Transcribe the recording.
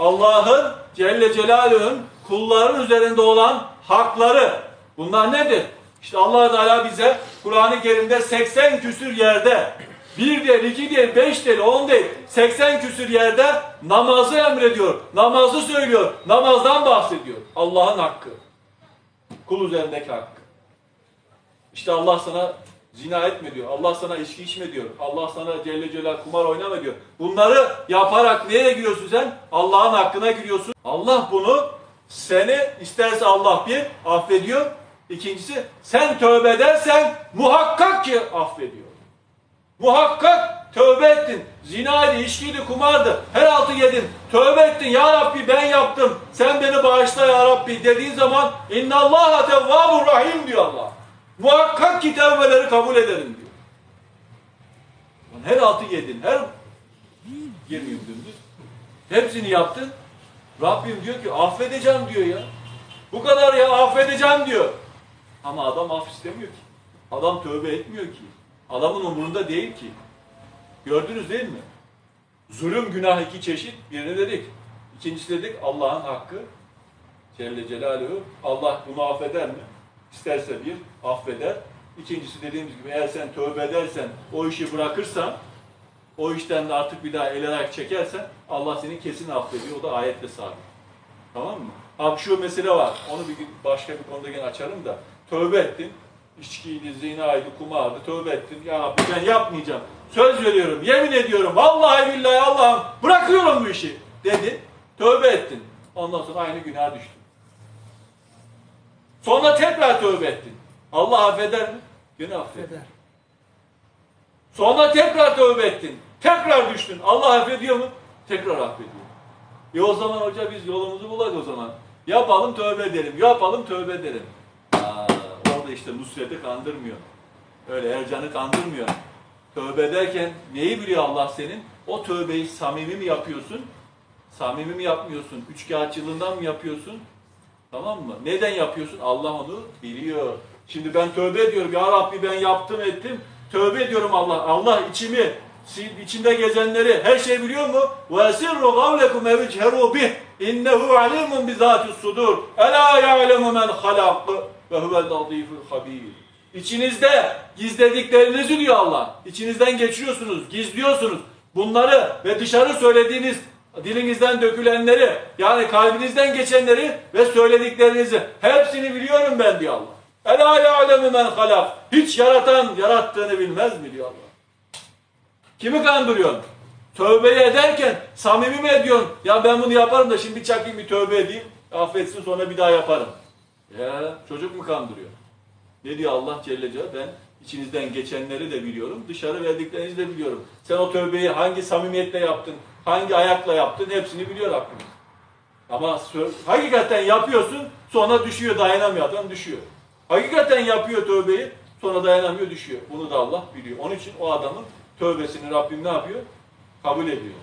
Allah'ın Celle Celaluhu'nun kulların üzerinde olan hakları. Bunlar nedir? İşte allah Teala bize Kur'an-ı Kerim'de 80 küsür yerde bir değil, iki değil, beş değil, on değil, 80 küsür yerde namazı emrediyor, namazı söylüyor, namazdan bahsediyor. Allah'ın hakkı. Kul üzerindeki hakkı. İşte Allah sana zina etme diyor. Allah sana içki içme diyor. Allah sana Celle Celal kumar oynama diyor. Bunları yaparak nereye giriyorsun sen? Allah'ın hakkına giriyorsun. Allah bunu seni isterse Allah bir affediyor. İkincisi sen tövbe edersen muhakkak ki affediyor. Muhakkak tövbe ettin. Zinaydı, içkiydi, kumardı. Her altı yedin. Tövbe ettin. Ya Rabbi ben yaptım. Sen beni bağışla ya Rabbi dediğin zaman inna Allah tevvabur rahim diyor Allah. Muhakkak ki tevbeleri kabul ederim diyor. Lan Her altı yedin. Her girmeyeyim dümdüz. Hepsini yaptın. Rabbim diyor ki affedeceğim diyor ya. Bu kadar ya affedeceğim diyor. Ama adam af istemiyor ki. Adam tövbe etmiyor ki. Adamın umurunda değil ki. Gördünüz değil mi? Zulüm günah iki çeşit. Birini dedik. İkincisi dedik Allah'ın hakkı. Celle Celaluhu. Allah bunu affeder mi? İsterse bir affeder. İkincisi dediğimiz gibi eğer sen tövbe edersen, o işi bırakırsan, o işten de artık bir daha el ayak çekersen Allah seni kesin affediyor. O da ayetle sabit. Tamam mı? Abi mesele var. Onu bir gün başka bir konuda gene açarım da. Tövbe ettin. İçkiydi, zinaydı, kumardı. Tövbe ettin. Ya Rabbi ben yapmayacağım. Söz veriyorum, yemin ediyorum. Vallahi billahi Allah'ım bırakıyorum bu işi. Dedin. Tövbe ettin. Ondan sonra aynı günaha düştün. Sonra tekrar tövbe ettin. Allah affeder mi? Gene affeder. Sonra tekrar tövbe ettin. Tekrar düştün. Allah affediyor mu? Tekrar affediyor. E o zaman hoca biz yolumuzu bulak o zaman. Yapalım tövbe edelim. Yapalım tövbe edelim. Aa, orada işte Nusret'i kandırmıyor. Öyle Ercan'ı kandırmıyor. Tövbe ederken neyi biliyor Allah senin? O tövbeyi samimi mi yapıyorsun? Samimi mi yapmıyorsun? Üçkağıtçılığından mı yapıyorsun? Tamam mı? Neden yapıyorsun? Allah onu biliyor. Şimdi ben tövbe ediyorum. Ya Rabbi ben yaptım ettim. Tövbe ediyorum Allah. Allah içimi, içinde gezenleri her şey biliyor mu? Kavlekum evcheru bih. İnnehu alimun bizatis sudur. Ela ya'lemu men halak ve huvel latiful habir. İçinizde gizlediklerinizi diyor Allah. İçinizden geçiriyorsunuz, gizliyorsunuz. Bunları ve dışarı söylediğiniz dilinizden dökülenleri yani kalbinizden geçenleri ve söylediklerinizi hepsini biliyorum ben diyor Allah. Ela ya'lemu men halak. Hiç yaratan yarattığını bilmez mi diyor Allah. Kimi kandırıyorsun? Tövbeyi ederken samimi mi ediyorsun? Ya ben bunu yaparım da şimdi çakayım bir tövbe edeyim. Affetsin sonra bir daha yaparım. Ya çocuk mu kandırıyor? Ne diyor Allah Celle Celaluhu? Ben içinizden geçenleri de biliyorum. Dışarı verdiklerinizi de biliyorum. Sen o tövbeyi hangi samimiyetle yaptın? Hangi ayakla yaptın? Hepsini biliyor Rabbimiz. Ama hakikaten yapıyorsun sonra düşüyor dayanamıyor adam düşüyor. Hakikaten yapıyor tövbeyi sonra dayanamıyor düşüyor. Bunu da Allah biliyor. Onun için o adamın tövbesini Rabbim ne yapıyor? Kabul ediyor.